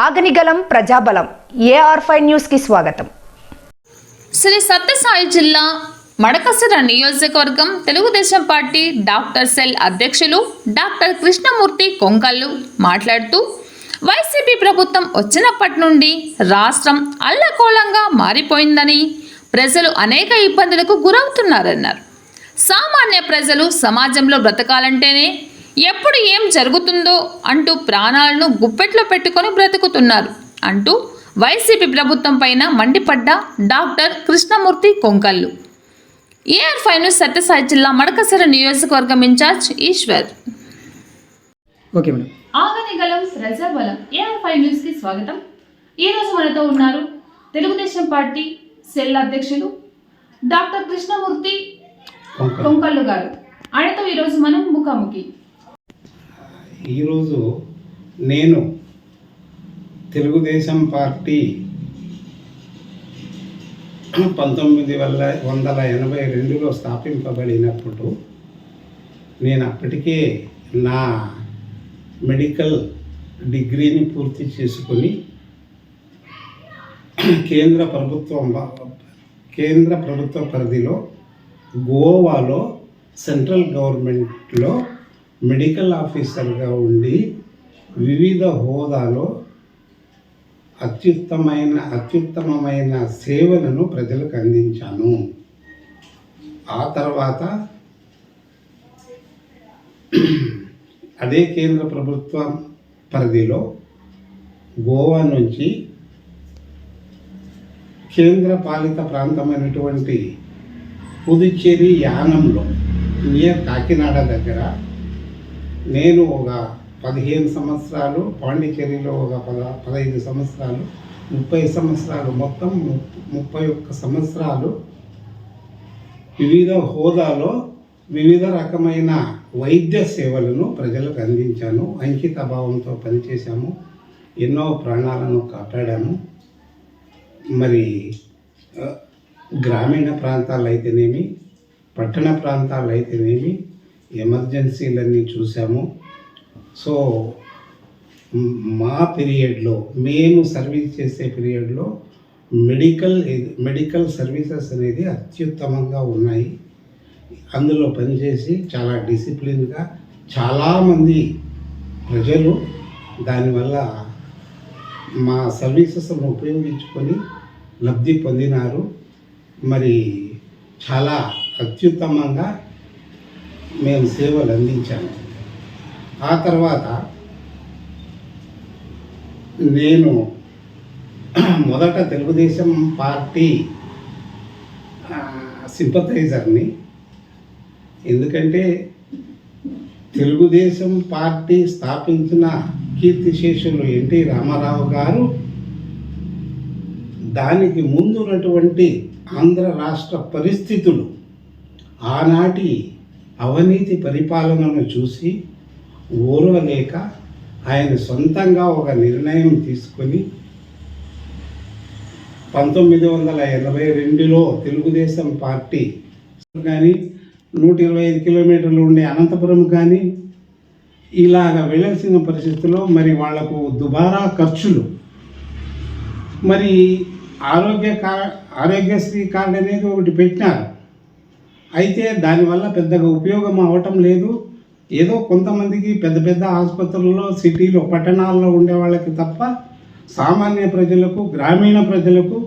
ఆగనిగలం ప్రజాబలం. AR five న్యూస్కి స్వాగతం. శ్రీ సత్యసాయి జిల్లా మడకసిర నియోజకవర్గం తెలుగుదేశం పార్టీ డాక్టర్ సెల్ అధ్యక్షులు డాక్టర్ కృష్ణమూర్తి కొంకల్లు మాట్లాడుతూ వైసీపీ ప్రభుత్వం వచ్చినప్పటి నుండి రాష్ట్రం అల్లకోలంగా మారిపోయిందని ప్రజలు అనేక ఇబ్బందులకు గురవుతున్నారన్నారు. సామాన్య ప్రజలు సమాజంలో బ్రతకాలంటేనే ఎప్పుడు ఏం జరుగుతుందో అంటూ ప్రాణాలను గుప్పెట్లో పెట్టుకొని బ్రతుకుతున్నారు అంటూ వైసీపీ ప్రభుత్వం పైన మండిపడ్డ doctor Krishnamurthy Konkallu. AR five news Satyasai జిల్లా మడకసిర నియోజకవర్గం ఇన్ఛార్జ్ ఈశ్వర్. Okay madam. ఆగనిగలం ప్రజాబలం ఏఆర్ ఫైవ్ న్యూస్కి స్వాగతం. ఈ రోజు మనతో ఉన్నారు తెలుగుదేశం పార్టీ సెల్ అధ్యక్షులు డాక్టర్ కృష్ణమూర్తి కొంకల్ కొంకల్లు గారు. ఆయనతో ఈరోజు మనం ముఖాముఖి. ఈరోజు నేను తెలుగుదేశం పార్టీ పంతొమ్మిది వల్ల వందల ఎనభై రెండులో స్థాపింపబడినప్పుడు నేను అప్పటికే నా మెడికల్ డిగ్రీని పూర్తి చేసుకుని కేంద్ర ప్రభుత్వం కేంద్ర ప్రభుత్వ పరిధిలో గోవాలో సెంట్రల్ గవర్నమెంట్లో మెడికల్ ఆఫీసర్గా ఉండి వివిధ హోదాలో అత్యుత్తమైన అత్యుత్తమమైన సేవలను ప్రజలకు అందించాను. ఆ తర్వాత అదే కేంద్ర ప్రభుత్వం పరిధిలో గోవా నుంచి కేంద్ర పాలిత ప్రాంతమైనటువంటి పుదుచ్చేరి యానంలో నియర్ కాకినాడ దగ్గర నేను ఒక పదిహేను సంవత్సరాలు పాండిచేరిలో ఒక పద పదహైదు సంవత్సరాలు ముప్పై సంవత్సరాలు మొత్తం ముప్పై ఒక్క సంవత్సరాలు వివిధ హోదాలో వివిధ రకమైన వైద్య సేవలను ప్రజలకు అందించాను. అంకిత భావంతో పనిచేశాము. ఎన్నో ప్రాణాలను కాపాడాము. మరి గ్రామీణ ప్రాంతాలు అయితేనేమి పట్టణ ప్రాంతాలు అయితేనేమి ఎమర్జెన్సీలన్నీ చూసాము. సో మా పీరియడ్లో మేము సర్వీస్ చేసే పీరియడ్లో మెడికల్ మెడికల్ సర్వీసెస్ అనేది అత్యుత్తమంగా ఉన్నాయి. అందులో పనిచేసి చాలా డిసిప్లిన్గా చాలామంది ప్రజలు దానివల్ల మా సర్వీసెస్ను ఉపయోగించుకొని లబ్ధి పొందినారు. మరి చాలా అత్యుత్తమంగా మేము సేవలు అందించాము. ఆ తర్వాత నేను మొదట తెలుగుదేశం పార్టీ సింపథైజర్ని. ఎందుకంటే తెలుగుదేశం పార్టీ స్థాపించిన కీర్తిశేషులు ఎన్టీ రామారావు గారు దానికి ముందున్నటువంటి ఆంధ్ర రాష్ట్ర పరిస్థితులు. ఆనాటి అవినీతి పరిపాలనను చూసి ఓర్వలేక ఆయన సొంతంగా ఒక నిర్ణయం తీసుకొని పంతొమ్మిది వందల ఎనభై రెండులో తెలుగుదేశం పార్టీ కానీ నూట ఇరవై ఐదు కిలోమీటర్లు ఉండే అనంతపురం కానీ ఇలాగ వెళ్ళాల్సిన పరిస్థితుల్లో మరి వాళ్ళకు దుబారా ఖర్చులు. మరి ఆరోగ్య కా ఆరోగ్యశ్రీ కార్డు అనేది ఒకటి పెట్టినారు. అయితే దానివల్ల పెద్దగా ఉపయోగం అవటం లేదు. ఏదో కొంతమందికి పెద్ద పెద్ద ఆసుపత్రుల్లో సిటీలో పట్టణాల్లో ఉండే వాళ్ళకి తప్ప సామాన్య ప్రజలకు గ్రామీణ ప్రజలకు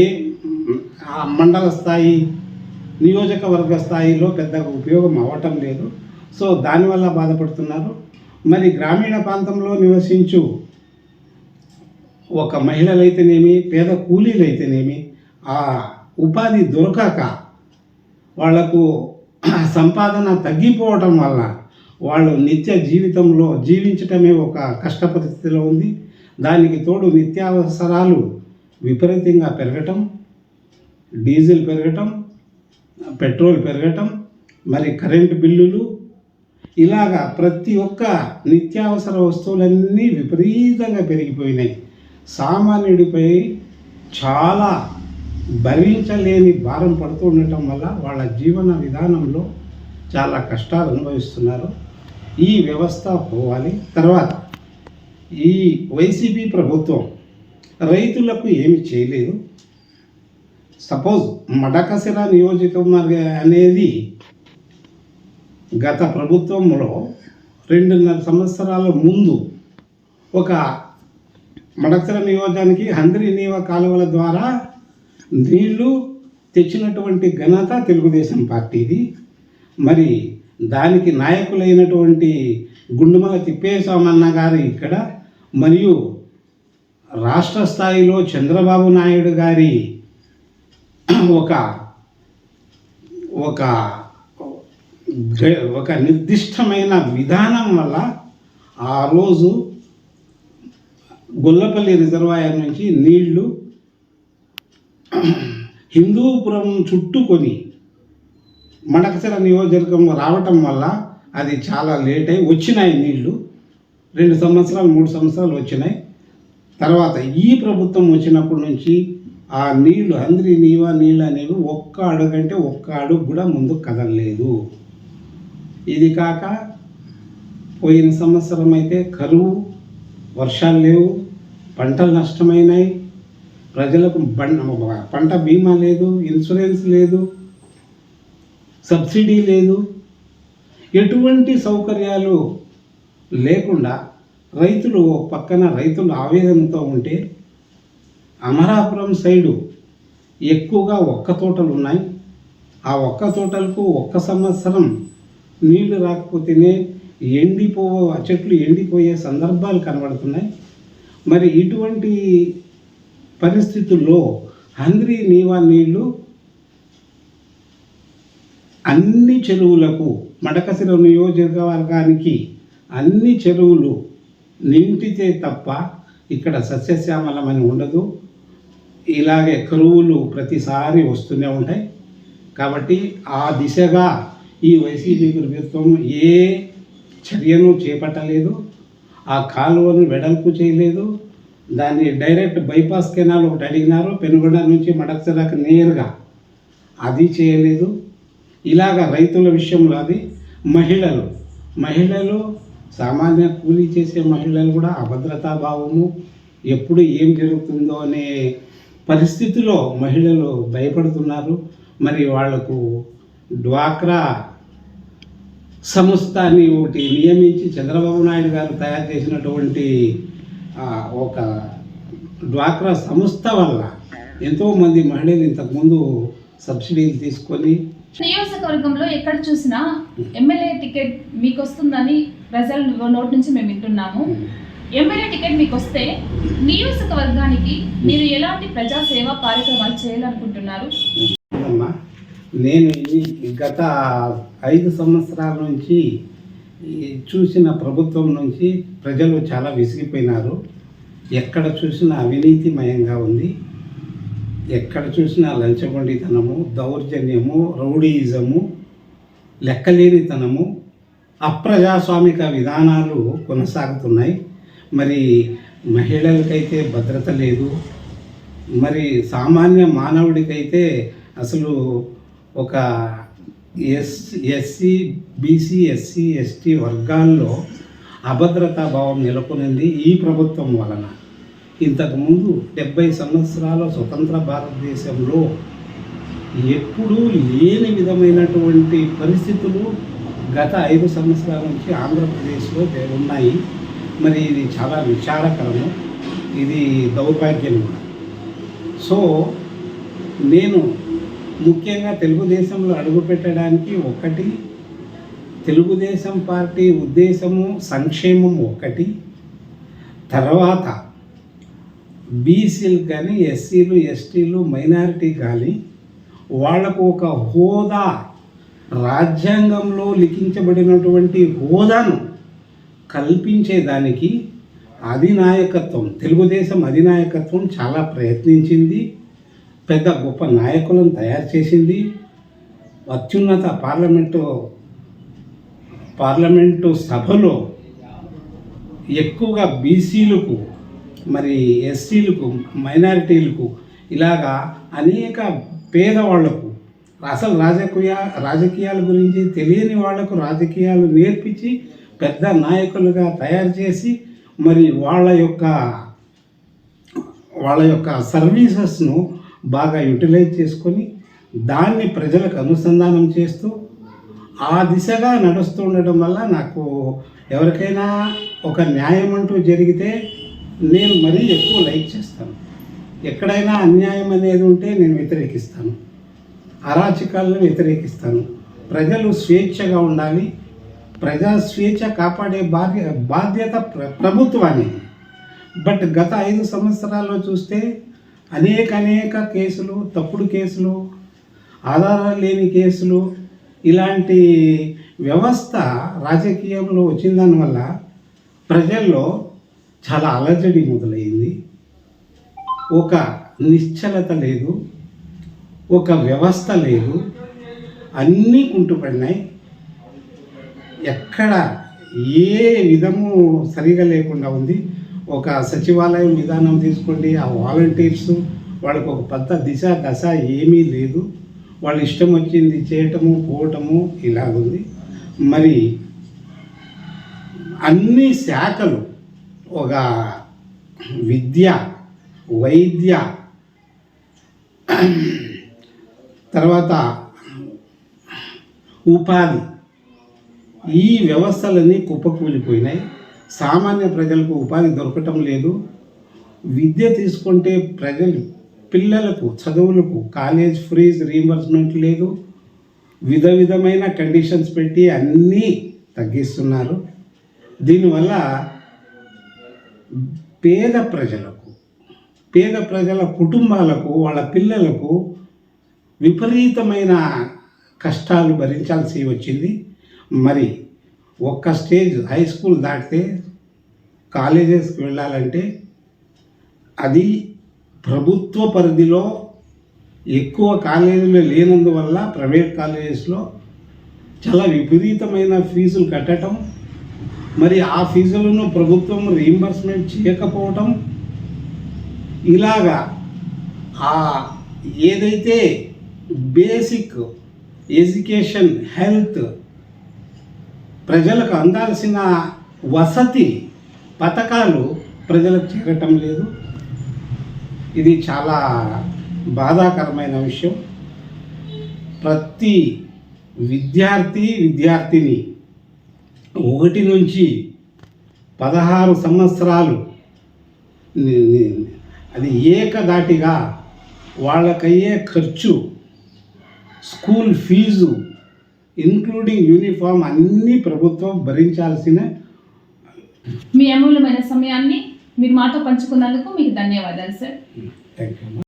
ఏ మండల స్థాయి నియోజకవర్గ స్థాయిలో పెద్దగా ఉపయోగం అవ్వటం లేదు. సో దానివల్ల బాధపడుతున్నారు. మరి గ్రామీణ ప్రాంతంలో నివసించు ఒక మహిళలైతేనేమి పేద కూలీలైతేనేమి ఆ ఉపాధి దొరకక వాళ్ళకు సంపాదన తగ్గిపోవటం వల్ల వాళ్ళు నిత్య జీవితంలో జీవించటమే ఒక కష్ట పరిస్థితిలో ఉంది. దానికి తోడు నిత్యావసరాలు విపరీతంగా పెరగటం డీజిల్ పెరగటం పెట్రోల్ పెరగటం మరి కరెంటు బిల్లులు ఇలాగా ప్రతి ఒక్క నిత్యావసర వస్తువులన్నీ విపరీతంగా పెరిగిపోయినాయి. సామాన్యుడిపై చాలా భరించలేని భారం పడుతూ ఉండటం వల్ల వాళ్ళ జీవన విధానంలో చాలా కష్టాలు అనుభవిస్తున్నారు. ఈ వ్యవస్థ పోవాలి. తర్వాత ఈ వైసీపీ ప్రభుత్వం రైతులకు ఏమి చేయలేదు. సపోజ్ మడకసిర నియోజకవర్గ అనేది గత ప్రభుత్వంలో రెండున్నర సంవత్సరాల ముందు ఒక మడకసిర నియోజకానికి హంద్రి నీవ కాలువల ద్వారా నీళ్ళు తెచ్చినటువంటి ఘనత తెలుగుదేశం పార్టీది. మరి దానికి నాయకులైనటువంటి గుండుమల తిప్పేస్వామన్న గారు ఇక్కడ మరియు రాష్ట్ర స్థాయిలో చంద్రబాబు నాయుడు గారి ఒక ఒక గ- ఒక నిర్దిష్టమైన విధానం వల్ల ఆ రోజు గొల్లపల్లి రిజర్వాయర్ నుంచి నీళ్ళు హిందూపురం చుట్టుకొని మడకసిర నియోజకవర్గం రావటం వల్ల అది చాలా లేట్ అయి వచ్చినాయి నీళ్ళు. రెండు సంవత్సరాలు మూడు సంవత్సరాలు వచ్చినాయి. తర్వాత ఈ ప్రభుత్వం వచ్చినప్పటి నుంచి ఆ నీళ్ళు అందరి నీవా నీళ్ళు అనేవి ఒక్క అడుగంటే ఒక్క అడుగు కూడా ముందు కదలలేదు. ఇది కాక పోయిన సంవత్సరం అయితే కరువు వర్షాలు లేవు పంటలు నష్టమైనాయి. ప్రజలకు పంట బీమా లేదు ఇన్సూరెన్స్ లేదు సబ్సిడీ లేదు. ఎటువంటి సౌకర్యాలు లేకుండా రైతులు పక్కన రైతులు ఆవేదనతో ఉంటే అమరాపురం సైడు ఎక్కువగా ఒక్క తోటలు ఉన్నాయి. ఆ ఒక్క తోటలకు ఒక్క సంవత్సరం నీళ్ళు రాకపోతేనే ఎండిపో ఆ చెట్లు ఎండిపోయే సందర్భాలు కనబడుతున్నాయి. మరి ఇటువంటి పరిస్థితుల్లో హంగ్రీ నీవా నీళ్ళు అన్ని చెరువులకు మడకసిర నియోజకవర్గానికి అన్ని చెరువులు నింపితే తప్ప ఇక్కడ సస్యశ్యామలమని ఉండదు. ఇలాగే కరువులు ప్రతిసారి వస్తూనే ఉంటాయి. కాబట్టి ఆ దిశగా ఈ వైసీపీ ప్రభుత్వం ఏ చర్యను చేపట్టలేదు. ఆ కాలువను వెడల్పు చేయలేదు. దాన్ని డైరెక్ట్ బైపాస్ కెనాల్ ఒకటి అడిగినారు పెనుగొండ నుంచి మడక్సరకు నేరుగా. అది చేయలేదు. ఇలాగ రైతుల విషయంలో అది మహిళలు. మహిళలు సామాన్య కూలీ చేసే మహిళలు కూడా అభద్రతా భావము ఎప్పుడు ఏం జరుగుతుందో అనే పరిస్థితిలో మహిళలు భయపడుతున్నారు. మరి వాళ్ళకు డ్వాక్రా సంస్థ అని ఒకటి నియమించి చంద్రబాబు నాయుడు గారు తయారు చేసినటువంటి ఒక డ్వాక్రా సంస్థ వల్ల ఎంతోమంది మహిళలు ఇంతకుముందు సబ్సిడీలు తీసుకొని నియోజకవర్గంలో ఎక్కడ చూసినా ఎమ్మెల్యే టికెట్ మీకు వస్తుందని ప్రజల నోటి నుంచి మేము వింటున్నాము. ఎమ్మెల్యే టికెట్ మీకు వస్తే నియోజకవర్గానికి మీరు ఎలాంటి ప్రజా సేవా కార్యక్రమాలు చేయాలనుకుంటున్నారు? అమ్మా నేను గత ఐదు సంవత్సరాల నుంచి చూసిన ప్రభుత్వం నుంచి ప్రజలు చాలా విసిగిపోయినారు. ఎక్కడ చూసినా అవినీతిమయంగా ఉంది. ఎక్కడ చూసినా లంచగొండితనము దౌర్జన్యము రౌడీయిజము లెక్కలేనితనము అప్రజాస్వామిక విధానాలు కొనసాగుతున్నాయి. మరి మహిళలకైతే భద్రత లేదు. మరి సామాన్య మానవుడికైతే అసలు ఒక S SC BC SC ST వర్గాల్లో అభద్రతా భావం నెలకొనింది ఈ ప్రభుత్వం వలన. ఇంతకుముందు డెబ్బై సంవత్సరాల స్వతంత్ర భారతదేశంలో ఎప్పుడూ లేని విధమైనటువంటి పరిస్థితులు గత ఐదు సంవత్సరాల నుంచి ఆంధ్రప్రదేశ్లో ఉన్నాయి. మరి ఇది చాలా విచారకరము. ఇది దౌర్భాగ్యం కూడా సో నేను ముఖ్యంగా తెలుగుదేశంలో అడుగుపెట్టడానికి ఒకటి తెలుగుదేశం పార్టీ ఉద్దేశము సంక్షేమం ఒకటి. తర్వాత బీసీలు కానీ ఎస్సీలు ఎస్టీలు మైనారిటీ కానీ వాళ్ళకు ఒక హోదా రాజ్యాంగంలో లిఖించబడినటువంటి హోదాను కల్పించేదానికి అధినాయకత్వం తెలుగుదేశం అధినాయకత్వం చాలా ప్రయత్నించింది. పెద్ద గొప్ప నాయకులను తయారు చేసింది. అత్యున్నత పార్లమెంటు పార్లమెంటు సభలో ఎక్కువగా బీసీలకు మరి ఎస్సీలకు మైనారిటీలకు ఇలాగా అనేక పేదవాళ్ళకు అసలు రాజకీయ రాజకీయాల గురించి తెలియని వాళ్ళకు రాజకీయాలు నేర్పించి పెద్ద నాయకులుగా తయారు చేసి మరి వాళ్ళ యొక్క వాళ్ళ యొక్క సర్వీసెస్ను బాగా యూటిలైజ్ చేసుకొని దాన్ని ప్రజలకు అనుసంధానం చేస్తూ ఆ దిశగా నడుస్తూ ఉండడం వల్ల నాకు ఎవరికైనా ఒక న్యాయం అంటూ జరిగితే నేను మరీ ఎక్కువ లైక్ చేస్తాను. ఎక్కడైనా అన్యాయం అనేది ఉంటే నేను వ్యతిరేకిస్తాను. అరాచకాలను వ్యతిరేకిస్తాను. ప్రజలు స్వేచ్ఛగా ఉండాలి. ప్రజా స్వేచ్ఛ కాపాడే బాధ్య బాధ్యత ప్ర ప్రభుత్వానికి బట్ గత ఐదు సంవత్సరాల్లో చూస్తే అనేక అనేక కేసులు తప్పుడు కేసులు ఆధారాలు లేని కేసులు ఇలాంటి వ్యవస్థ రాజకీయంలో వచ్చిన దానివల్ల ప్రజల్లో చాలా అలజడి మొదలైంది. ఒక నిశ్చలత లేదు ఒక వ్యవస్థ లేదు అన్నీ కుంటుపడినాయి. ఎక్కడ ఏ విధము సరిగా లేకుండా ఉంది. ఒక సచివాలయం విధానం తీసుకోండి ఆ వాలంటీర్స్ వాళ్ళకు ఒక పెద్ద దిశ దశ ఏమీ లేదు. వాళ్ళు ఇష్టం వచ్చింది చేయటము పోవటము ఇలాగుంది. మరి అన్ని శాఖలు ఒక విద్య వైద్య తర్వాత ఉపాధి ఈ వ్యవస్థలన్నీ కుప్పకూలిపోయినాయి. సామాన్య ప్రజలకు ఉపాధి దొరకటం లేదు. విద్య తీసుకుంటే ప్రజలు పిల్లలకు చదువులకు కాలేజ్ ఫీజ్ రీంబర్స్మెంట్ లేదు. విధ విధమైన కండిషన్స్ పెట్టి అన్నీ తగ్గిస్తున్నారు. దీనివల్ల పేద ప్రజలకు పేద ప్రజల కుటుంబాలకు వాళ్ళ పిల్లలకు విపరీతమైన కష్టాలు భరించాల్సి వచ్చింది. మరి ఒక్క స్టేజ్ హై స్కూల్ దాటితే కాలేజెస్కి వెళ్ళాలంటే అది ప్రభుత్వ పరిధిలో ఎక్కువ కాలేజీలు లేనందువల్ల ప్రైవేట్ కాలేజెస్లో చాలా విపరీతమైన ఫీజులు కట్టడం మరి ఆ ఫీజులను ప్రభుత్వం రీయింబర్స్మెంట్ చేయకపోవటం ఇలాగా ఆ ఏదైతే బేసిక్ ఎడ్యుకేషన్ హెల్త్ ప్రజలకు అందాల్సిన వసతి పథకాలు ప్రజలకు చేరటం లేదు. ఇది చాలా బాధాకరమైన విషయం. ప్రతి విద్యార్థి విద్యార్థిని ఒకటి నుంచి పదహారు సంవత్సరాలు అది ఏకదాటిగా వాళ్ళకయ్యే ఖర్చు స్కూల్ ఫీజు ఇంక్లూడింగ్ యూనిఫామ్ అన్నీ ప్రభుత్వం భరించాల్సిన మీ అమూల్యమైన సమయాన్ని మీరు మాతో పంచుకున్నందుకు మీకు ధన్యవాదాలు సార్ థ్యాంక్ యూ